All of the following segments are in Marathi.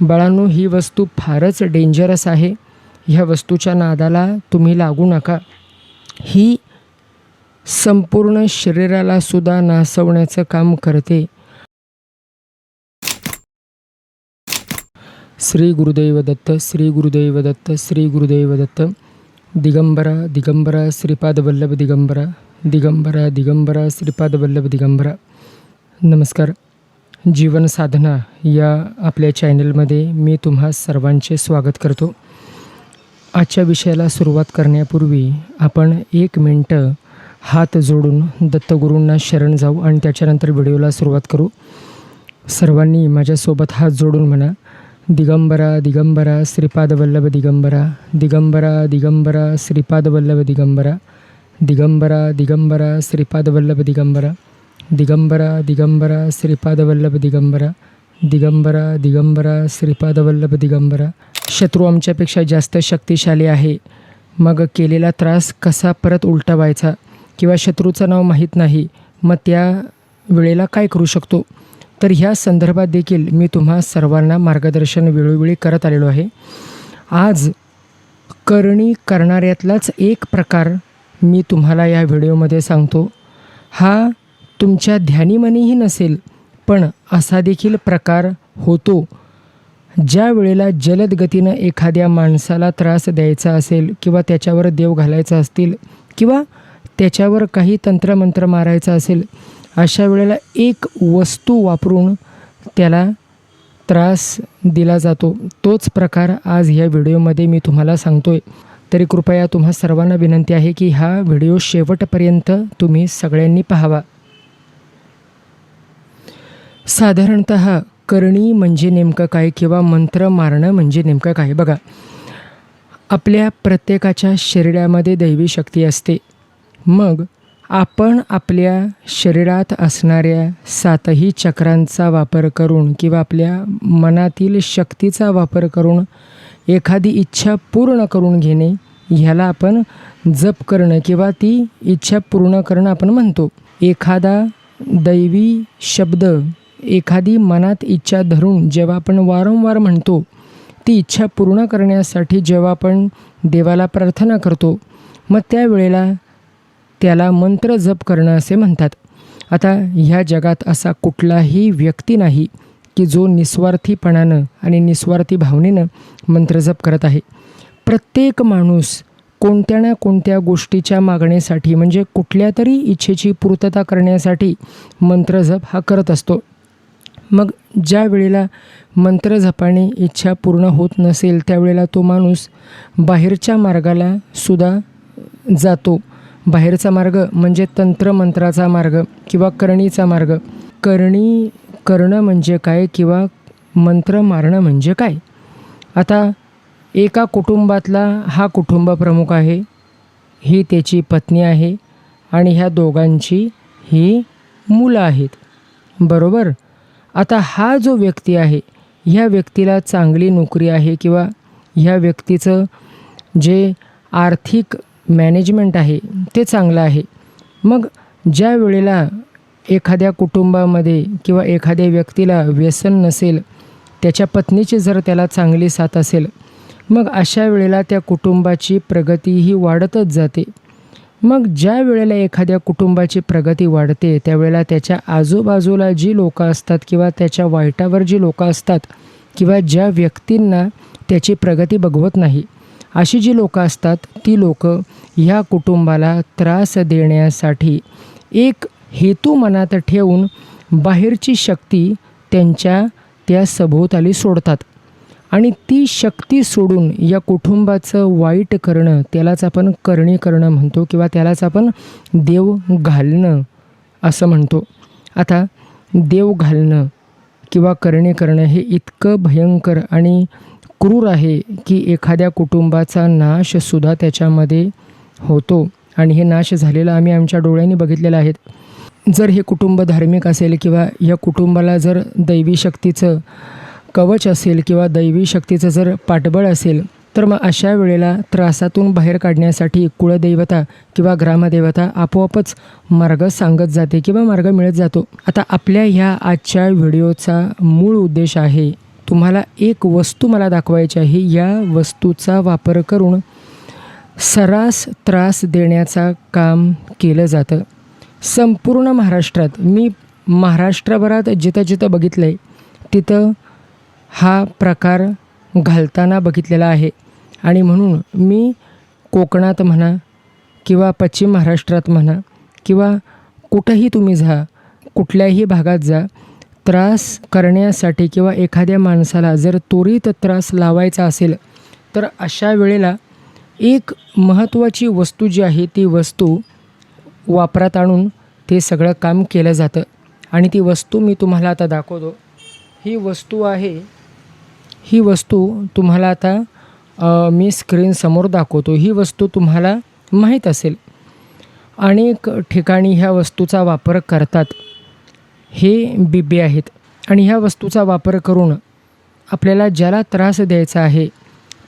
बाळांनो ही वस्तू फारच डेंजरस आहे. ह्या वस्तूच्या नादाला तुम्ही लागू नका. ही संपूर्ण शरीराला सुद्धा नासवण्याचं काम करते. श्री गुरुदैव दत्त श्री गुरुदैव दत्त श्री गुरुदैव दत्त. दिगंबरा दिगंबरा श्रीपाद वल्लभ दिगंबरा. दिगंबरा दिगंबरा श्रीपाद वल्लभ दिगंबरा. नमस्कार. जीवन साधना या आपल्या चॅनलमध्ये मी तुम्हा सर्वांचे स्वागत करतो. आजच्या विषयाला सुरुवात करण्यापूर्वी आपण एक मिनटं हात जोडून दत्तगुरूंना शरण जाऊ आणि त्याच्यानंतर व्हिडिओला सुरुवात करू. सर्वांनी माझ्यासोबत हात जोडून म्हणा. दिगंबरा दिगंबरा श्रीपाद वल्लभ दिगंबरा. दिगंबरा दिगंबरा श्रीपाद वल्लभ दिगंबरा. दिगंबरा दिगंबरा श्रीपाद वल्लभ दिगंबरा. दिगंबरा दिगंबरा श्रीपाद वल्लभ दिगंबरा दिगंबरा दिगंबरा श्रीपाद वल्लभ दिगंबरा. शत्रू आमच्यापेक्षा जास्त शक्तिशाली आहे. मग केलेला त्रास कसा परत उलटवायचा? किंवा शत्रूचं नाव माहीत नाही मग त्या वेळेला काय करू शकतो? तर ह्या संदर्भात देखील मी तुम्हा सर्वांना मार्गदर्शन वेळोवेळी करत आलेलो आहे. आज करणी करणाऱ्यातलाच एक प्रकार मी तुम्हाला या व्हिडिओमध्ये सांगतो. हा तुमच्या ध्यानीमनीही नसेल पण असा देखील प्रकार होतो. ज्या वेळेला जलद गतीनं एखाद्या माणसाला त्रास द्यायचा असेल किंवा त्याच्यावर देव घालायचा असतील किंवा त्याच्यावर काही तंत्रमंत्र मारायचं असेल अशा वेळेला एक वस्तू वापरून त्याला त्रास दिला जातो. तोच प्रकार आज ह्या व्हिडिओमध्ये मी तुम्हाला सांगतो आहे तरी कृपया तुम्हा सर्वांना विनंती आहे की हा व्हिडिओ शेवटपर्यंत तुम्ही सगळ्यांनी पाहावा. साधारणत करणी म्हणजे नेमकं काय किंवा मंत्र मारणं म्हणजे नेमकं काय? बघा आपल्या प्रत्येकाच्या शरीरामध्ये दैवी शक्ती असते. मग आपण आपल्या शरीरात असणाऱ्या सातही चक्रांचा वापर करून किंवा आपल्या मनातील शक्तीचा वापर करून एखादी इच्छा पूर्ण करून घेणे ह्याला आपण जप करणं किंवा ती इच्छा पूर्ण करणं आपण म्हणतो. एखादा दैवी शब्द एखादी मनात इच्छा धरून जेव्हा आपण वारंवार म्हणतो ती इच्छा पूर्ण करण्यासाठी जेव्हा आपण देवाला प्रार्थना करतो मग त्यावेळेला त्याला मंत्र जप करणं असे म्हणतात. आता ह्या जगात असा कुठलाही व्यक्ती नाही की जो निस्वार्थीपणानं आणि निस्वार्थी भावनेनं मंत्रजप करत आहे. प्रत्येक माणूस कोणत्या ना कोणत्या गोष्टीच्या मागणीसाठी म्हणजे कुठल्या तरी इच्छेची पूर्तता करण्यासाठी मंत्रजप हा करत असतो. मग ज्या वेळेला मंत्र झपाने इच्छा पूर्ण होत नसेल त्यावेळेला तो माणूस बाहेरच्या मार्गाला सुद्धा जातो. बाहेरचा मार्ग म्हणजे तंत्रमंत्राचा मार्ग किंवा करणीचा मार्ग. करणी करणं म्हणजे काय किंवा मंत्र मारणं म्हणजे काय? आता एका कुटुंबातला हा कुटुंब प्रमुख आहे ही त्याची पत्नी आहे आणि ह्या दोघांची ही मुलं आहेत. बरोबर? आता हा जो व्यक्ती आहे ह्या व्यक्तीला चांगली नोकरी आहे किंवा ह्या व्यक्तीचं जे आर्थिक मॅनेजमेंट आहे ते चांगलं आहे. मग ज्या वेळेला एखाद्या कुटुंबामध्ये किंवा एखाद्या व्यक्तीला व्यसन नसेल त्याच्या पत्नीची जर त्याला चांगली साथ असेल मग अशा वेळेला त्या कुटुंबाची प्रगती ही वाढतच जाते. मग ज्या वेळेला एखाद्या कुटुंबाची प्रगती वाढते त्यावेळेला त्याच्या आजूबाजूला जी लोकं असतात किंवा त्याच्या वाईटावर जी लोकं असतात किंवा ज्या व्यक्तींना त्याची प्रगती बघवत नाही अशी जी लोकं असतात ती लोकं ह्या कुटुंबाला त्रास देण्यासाठी एक हेतू मनात ठेवून बाहेरची शक्ती त्यांच्या त्या सभोवताली सोडतात. आणि ती शक्ती सोडून या कुटुंबाचं वाईट करणं त्यालाच आपण करणी करणं म्हणतो किंवा त्यालाच आपण देव घालणं असं म्हणतो. आता देव घालणं किंवा करणी करणं हे इतकं भयंकर आणि क्रूर आहे की एखाद्या कुटुंबाचा नाशसुद्धा त्याच्यामध्ये होतो. आणि हे नाश झालेलं आम्ही आमच्या डोळ्यांनी बघितलेलं आहेत जर हे कुटुंब धार्मिक असेल किंवा या कुटुंबाला जर दैवी शक्तीचं कवच असेल किंवा दैवी शक्तीचं जर पाठबळ असेल तर मग अशा वेळेला त्रासातून बाहेर काढण्यासाठी कुळदैवता किंवा ग्रामदेवता आपोआपच मार्ग सांगत जाते किंवा मार्ग मिळत जातो. आता आपल्या ह्या आजच्या व्हिडिओचा मूळ उद्देश आहे तुम्हाला एक वस्तू मला दाखवायची आहे. या वस्तूचा वापर करून सरास त्रास देण्याचा काम केलं जातं. संपूर्ण महाराष्ट्रात मी महाराष्ट्रभरात जिथं जिथं बघितलं आहे तिथं हा प्रकार घालताना बघितलेला आहे. आणि म्हणून मी कोकणात म्हणा किंवा पश्चिम महाराष्ट्रात म्हणा किंवा कुठंही तुम्ही जा कुठल्याही भागात जा त्रास करण्यासाठी किंवा एखाद्या माणसाला जर त्वरित त्रास लावायचा असेल तर अशा वेळेला एक महत्त्वाची वस्तू जी आहे ती वस्तू वापरात आणून ते सगळं काम केलं जातं. आणि ती वस्तू मी तुम्हाला आता दाखवतो. ही वस्तू आहे ही वस्तू तुम्हाला आता मी स्क्रीनसमोर दाखवतो. ही वस्तू तुम्हाला माहीत असेल. अनेक ठिकाणी ह्या वस्तूचा वापर करतात. हे बिबे आहेत. आणि ह्या वस्तूचा वापर करून आपल्याला ज्याला त्रास द्यायचा आहे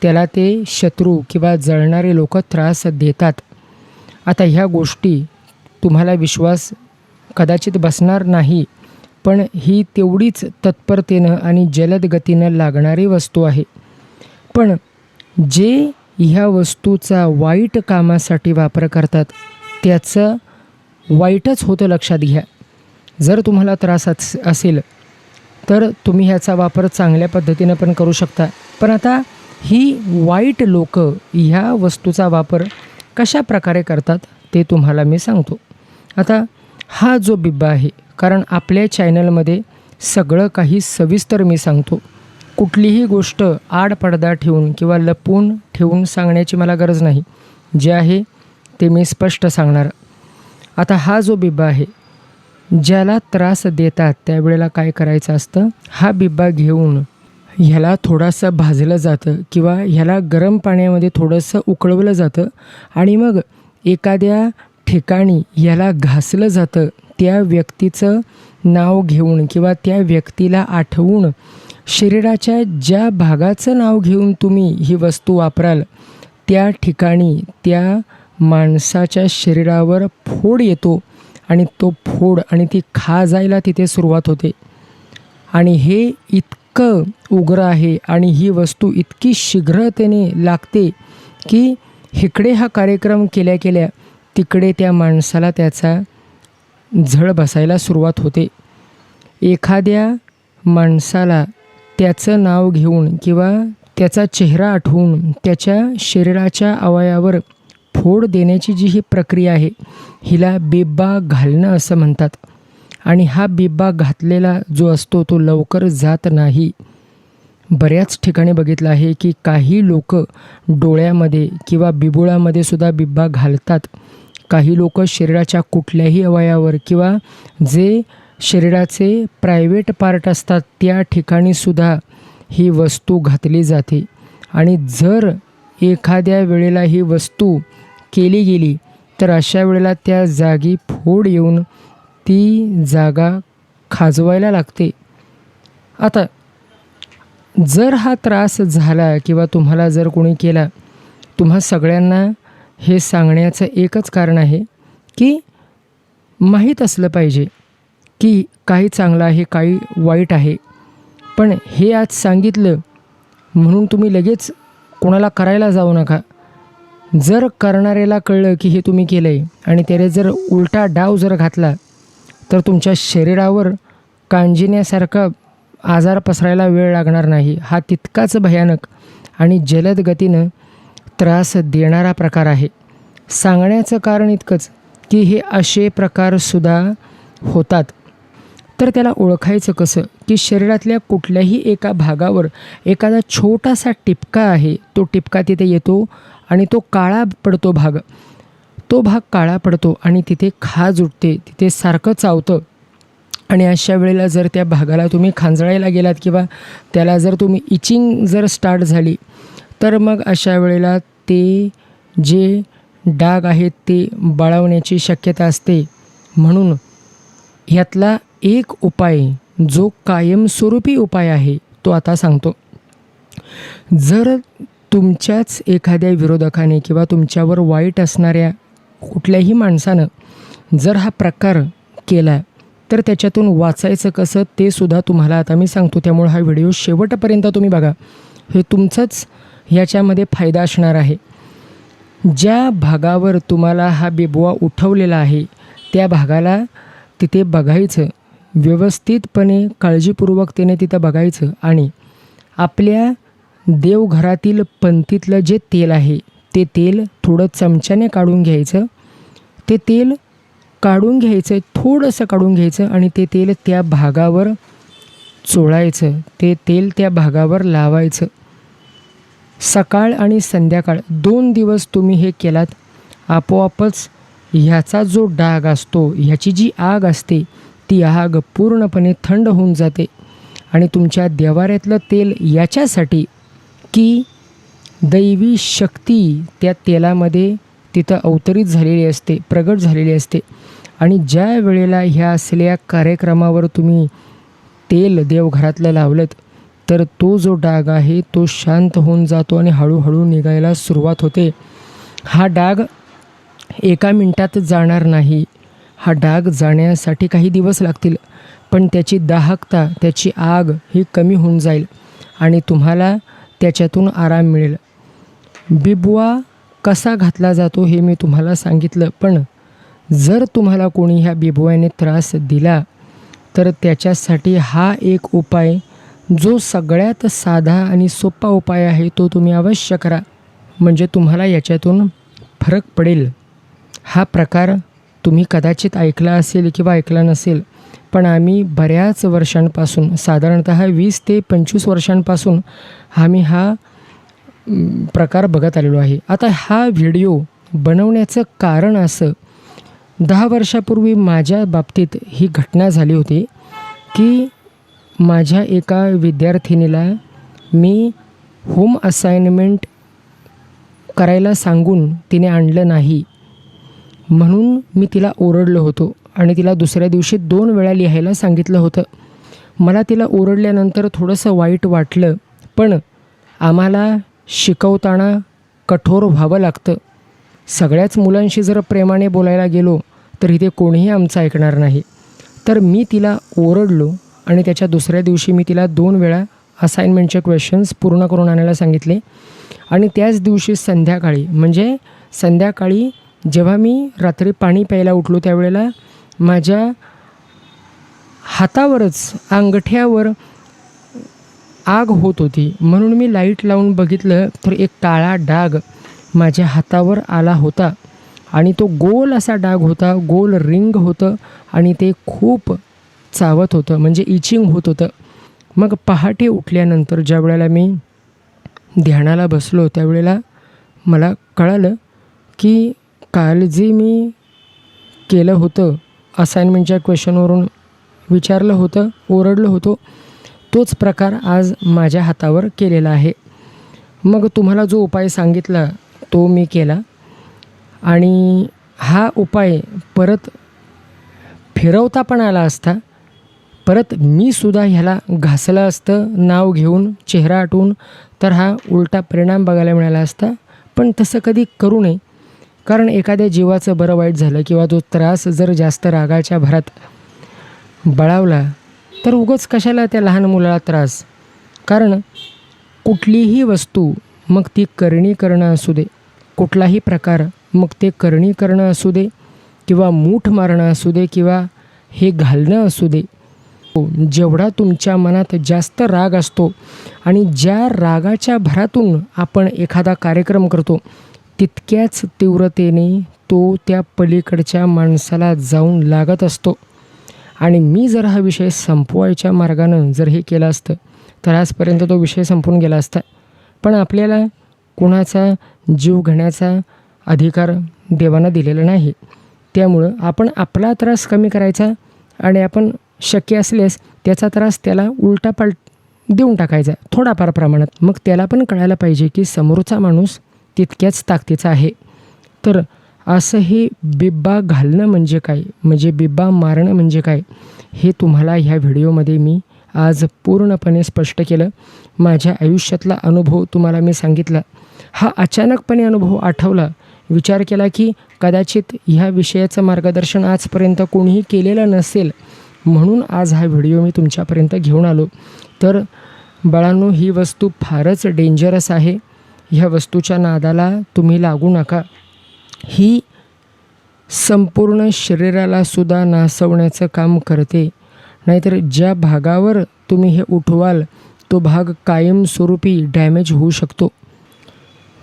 त्याला ते शत्रू किंवा जळणारे लोक त्रास देतात. आता ह्या गोष्टी तुम्हाला विश्वास कदाचित बसणार नाही. पण ही तेवढीच तत्परतेनं आणि जलद गतीनं लागणारी वस्तू आहे. पण जे ह्या वस्तूचा वाईट कामासाठी वापर करतात त्याचं वाईटच होतं लक्षात घ्या. जर तुम्हाला त्रास अस असेल तर तुम्ही ह्याचा वापर चांगल्या पद्धतीनं पण करू शकता. पण आता ही वाईट लोक ह्या वस्तूचा वापर कशा प्रकारे करतात ते तुम्हाला मी सांगतो. आता हा जो बिब्बा आहे कारण आपल्या चॅनलमध्ये सगळं काही सविस्तर मी सांगतो. कुठलीही गोष्ट आड पडदा ठेवून किंवा लपवून ठेवून सांगण्याची मला गरज नाही. जे आहे ते मी स्पष्ट सांगणार. आता हा जो बिब्बा आहे ज्याला त्रास देतात त्यावेळेला काय करायचं असतं? हा बिब्बा घेऊन ह्याला थोडासा भाजलं जातं किंवा ह्याला गरम पाण्यामध्ये थोडंसं उकळवलं जातं आणि मग एखाद्या ठिकाणी ह्याला घासलं जातं. त्या व्यक्तीचं नाव घेऊन किंवा त्या व्यक्तीला आठवून शरीराच्या ज्या भागाचं नाव घेऊन तुम्ही ही वस्तू वापराल त्या ठिकाणी त्या माणसाच्या शरीरावर फोड येतो आणि तो फोड आणि ती खा जायला तिथे सुरुवात होते. आणि हे इतकं उग्र आहे आणि ही वस्तू इतकी शीघ्रतेने लागते की इकडे हा कार्यक्रम केल्या केल्या तिकडे त्या माणसाला त्याचा झळ बसायला सुरुवात होते. एखाद्या माणसाला त्याचं नाव घेऊन किंवा त्याचा चेहरा आठवून त्याच्या शरीराच्या अवयावर फोड देण्याची जी ही प्रक्रिया आहे हिला बिब्बा घालणं असं म्हणतात. आणि हा बिब्बा घातलेला जो असतो तो लवकर जात नाही. बऱ्याच ठिकाणी बघितलं आहे की काही लोक डोळ्यामध्ये किंवा बिबुळामध्ये सुद्धा बिब्बा घालतात. काही लोक शरीराच्या कुठल्याही अवयावर किंवा जे शरीराचे प्रायव्हेट पार्ट असतात त्या ठिकाणीसुद्धा ही वस्तू घातली जाते. आणि जर एखाद्या वेळेला ही वस्तू केली गेली तर अशा वेळेला त्या जागी फोड येऊन ती जागा खाजवायला लागते. आता जर हा त्रास झाला किंवा तुम्हाला जर कोणी केला तुम्हा सगळ्यांना हे सांगण्याचं एकच कारण आहे की माहीत असलं पाहिजे की काही चांगलं आहे काही वाईट आहे. पण हे आज सांगितलं म्हणून तुम्ही लगेच कोणाला करायला जाऊ नका. जर करणाऱ्याला कळलं की हे तुम्ही केलं आहे आणि त्याने जर उलटा डाव जर घातला तर तुमच्या शरीरावर कांजिण्यासारखा आजार पसरायला वेळ लागणार नाही. हा तितकाच भयानक आणि जलद गतीनं त्रास देणारा प्रकार आहे. सांगण्याचं कारण इतकंच की हे असे प्रकारसुद्धा होतात. तर त्याला ओळखायचं कसं की शरीरातल्या कुठल्याही एका भागावर एखादा छोटासा टिपका आहे तो टिपका तिथे येतो आणि तो काळा पडतो भाग. तो भाग काळा पडतो आणि तिथे खाज उठते तिथे सारखं चावतं. आणि अशा वेळेला जर त्या भागाला तुम्ही खांजळायला गेलात किंवा त्याला जर तुम्ही इचिंग जर स्टार्ट झाली तर मग अशा वेळेला ते जे डाग आहेत ते बाळवण्याची शक्यता असते. म्हणून ह्यातला एक उपाय जो कायमस्वरूपी उपाय आहे तो आता सांगतो. जर तुमच्याच एखाद्या विरोधकाने किंवा तुमच्यावर वाईट असणाऱ्या कुठल्याही माणसानं जर हा प्रकार केला तर त्याच्यातून वाचायचं कसं ते सुद्धा तुम्हाला आता मी सांगतो. त्यामुळे हा व्हिडिओ शेवटपर्यंत तुम्ही बघा. हे तुमचंच ह्याच्यामध्ये फायदा असणार आहे. ज्या भागावर तुम्हाला हा बिबवा उठवलेला आहे त्या भागाला तिथे बघायचं व्यवस्थितपणे काळजीपूर्वकतेने तिथं बघायचं आणि आपल्या देवघरातील पंथीतलं जे तेल आहे ते तेल थोडं चमच्याने काढून घ्यायचं. ते तेल काढून घ्यायचं थोडंसं काढून घ्यायचं आणि ते तेल त्या भागावर चोळायचं. ते तेल त्या भागावर लावायचं. सकाळ आणि संध्याकाळ दोन दिवस तुम्ही हे केलात आपोआपच ह्याचा जो डाग असतो ह्याची जी आग असते ती आग पूर्णपणे थंड होऊन जाते. आणि तुमच्या देवाऱ्यातलं तेल याच्यासाठी की दैवी शक्ती त्या तेलामध्ये तिथं अवतरित झालेली असते प्रगट झालेली असते. आणि ज्या वेळेला ह्या असलेल्या कार्यक्रमावर तुम्ही तेल देवघरातलं लावलं तर तो जो डाग आहे तो शांत होऊन जातो आणि हळूहळू निघायला सुरुवात होते. हा डाग एका मिनटात जाणार नाही. हा डाग जाण्यासाठी काही दिवस लागतील पण त्याची दाहकता त्याची आग ही कमी होऊन जाईल आणि तुम्हाला त्याच्यातून आराम मिळेल. बिबवा कसा घातला जातो हे मी तुम्हाला सांगितलं पण जर तुम्हाला कोणी ह्या बिबव्याने त्रास दिला तर त्याच्यासाठी हा एक उपाय जो सगळ्यात साधा आणि सोपा उपाय आहे तो तुम्ही अवश्य करा. म्हणजे तुम्हाला याच्यातून फरक पडेल. हा प्रकार तुम्ही कदाचित ऐकला असेल किंवा ऐकला नसेल पण आम्ही बऱ्याच वर्षांपासून साधारणत वीस ते पंचवीस वर्षांपासून आम्ही हा प्रकार बघत आलेलो आहे. आता हा व्हिडिओ बनवण्याचं कारण असं दहा वर्षापूर्वी माझ्या बाबतीत ही घटना झाली होती की माझ्या एका विद्यार्थिनीला मी होम असाइनमेंट करायला सांगून तिने आणलं नाही. म्हणून मी तिला ओरडलो होतो आणि तिला दुसऱ्या दिवशी दोन वेळा लिहायला सांगितलं होतं. मला तिला ओरडल्यानंतर थोडंसं वाईट वाटलं पण आम्हाला शिकवताना कठोर व्हावं लागतं. सगळ्याच मुलांशी जर प्रेमाने बोलायला गेलो तर इथे कोणीही आमचं ऐकणार नाही. तर मी तिला ओरडलो आणि त्याच्या दुसऱ्या दिवशी मी तिला दोन वेळा असाइनमेंटचे क्वेश्चन्स पूर्ण करून आणायला सांगितले. आणि त्याच दिवशी संध्याकाळी म्हणजे संध्याकाळी जेव्हा मी रात्री पाणी प्यायला उठलो त्यावेळेला माझ्या हातावरच अंगठ्यावर आग होत होती. म्हणून मी लाइट लावून बघितलं तर एक काळा डाग माझ्या हातावर आला होता. आणि तो गोल असा डाग होता गोल रिंग होतं आणि ते खूप चावत होतं म्हणजे इचिंग होत होतं. मग पहाटे उठल्यानंतर ज्या वेळेला मी ध्यानाला बसलो त्यावेळेला मला कळालं की काल जे मी केलं होतं असाइनमेंटच्या क्वेश्चनवरून विचारलं होतं ओरडलं होतो तोच प्रकार आज माझ्या हातावर केलेला आहे. मग तुम्हाला जो उपाय सांगितला तो मी केला. आणि हा उपाय परत फिरवता पण आला असता परत मी सुद्धा ह्याला घासलं असतं नाव घेऊन चेहरा आटवून तर हा उलटा परिणाम बघायला मिळाला असता. पण तसं कधी करू नये कारण एखाद्या जीवाचं बरं वाईट झालं किंवा तो त्रास जर जास्त रागाच्या भरात बळावला तर उगच कशाला त्या लहान मुलाला त्रास? कारण कुठलीही वस्तू मग ती करणी करणं असू दे कुठलाही प्रकार मग ते करणी करणं असू दे किंवा मूठ मारणं असू दे किंवा हे घालणं असू दे जेवढा तुमच्या मनात जास्त राग असतो आणि ज्या रागाच्या भरातून आपण एखादा कार्यक्रम करतो तितक्याच तीव्रतेने तो त्या पलीकडच्या माणसाला जाऊन लागत असतो. आणि मी जर हा विषय संपवायच्या मार्गानं जर हे केलं असतं तर आजपर्यंत तो विषय संपून गेला असता. पण आपल्याला कुणाचा जीव घेण्याचा अधिकार देवानं दिलेला नाही. त्यामुळं आपण आपला त्रास कमी करायचा आणि आपण शक्य असल्यास त्याचा त्रास त्याला उलटा पाल देऊन टाकायचा थोडाफार प्रमाणात. मग त्याला पण कळायला पाहिजे की समोरचा माणूस तितक्याच ताकदीचा आहे. तर असं हे बिब्बा घालणं म्हणजे काय? म्हणजे बिब्बा मारणं म्हणजे काय? हे तुम्हाला ह्या व्हिडिओमध्ये मी आज पूर्णपणे स्पष्ट केलं. माझ्या आयुष्यातला अनुभव तुम्हाला मी सांगितला. हा अचानकपणे अनुभव आठवला. विचार केला की कदाचित ह्या विषयाचं मार्गदर्शन आजपर्यंत कोणीही केलेलं नसेल. म्हणून आज हा व्हिडिओ मी तुमच्यापर्यंत घेऊन आलो. तर बाळांनो ही वस्तू फारच डेंजरस आहे. ह्या वस्तूच्या नादाला तुम्ही लागू नका. ही संपूर्ण शरीराला सुद्धा नासवण्याचं काम करते. नाहीतर ज्या भागावर तुम्ही हे उठवाल तो भाग कायमस्वरूपी डॅमेज होऊ शकतो.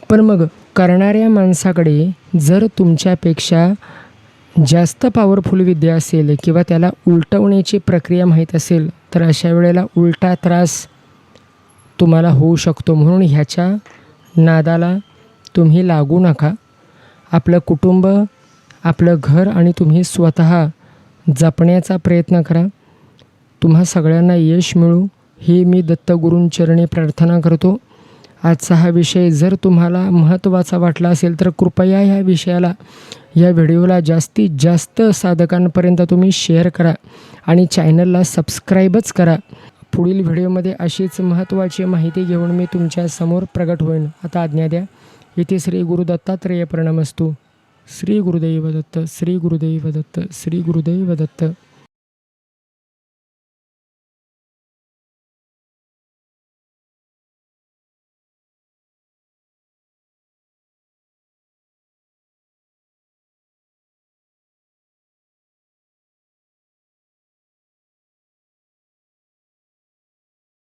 पण मग करणाऱ्या माणसाकडे जर तुमच्यापेक्षा जास्त पॉवरफुल विद्या असेल किंवा त्याला उलटवण्याची प्रक्रिया माहीत असेल तर अशा वेळेला उलटा त्रास तुम्हाला होऊ शकतो. म्हणून ह्याच्या नादाला तुम्ही लागू नका. आपलं कुटुंब आपलं घर आणि तुम्ही स्वतः जपण्याचा प्रयत्न करा. तुम्हा सगळ्यांना यश मिळू. ही मी दत्तगुरूंचरणी प्रार्थना करतो. आजचा हा विषय जर तुम्हाला महत्त्वाचा वाटला असेल तर कृपया ह्या विषयाला या व्हिडिओला जास्तीत जास्त साधकांपर्यंत तुम्ही शेअर करा आणि चॅनलला सबस्क्राईबच करा. पुढील व्हिडिओमध्ये अशीच महत्त्वाची माहिती घेऊन मी तुमच्यासमोर प्रकट प्रगट होईन. आता आज्ञा द्या. इथे श्री गुरु दत्तात्रेय प्रणमस्तू. श्री गुरुदैव दत्त श्री गुरुदैव दत्त श्री गुरुदैव दत्त.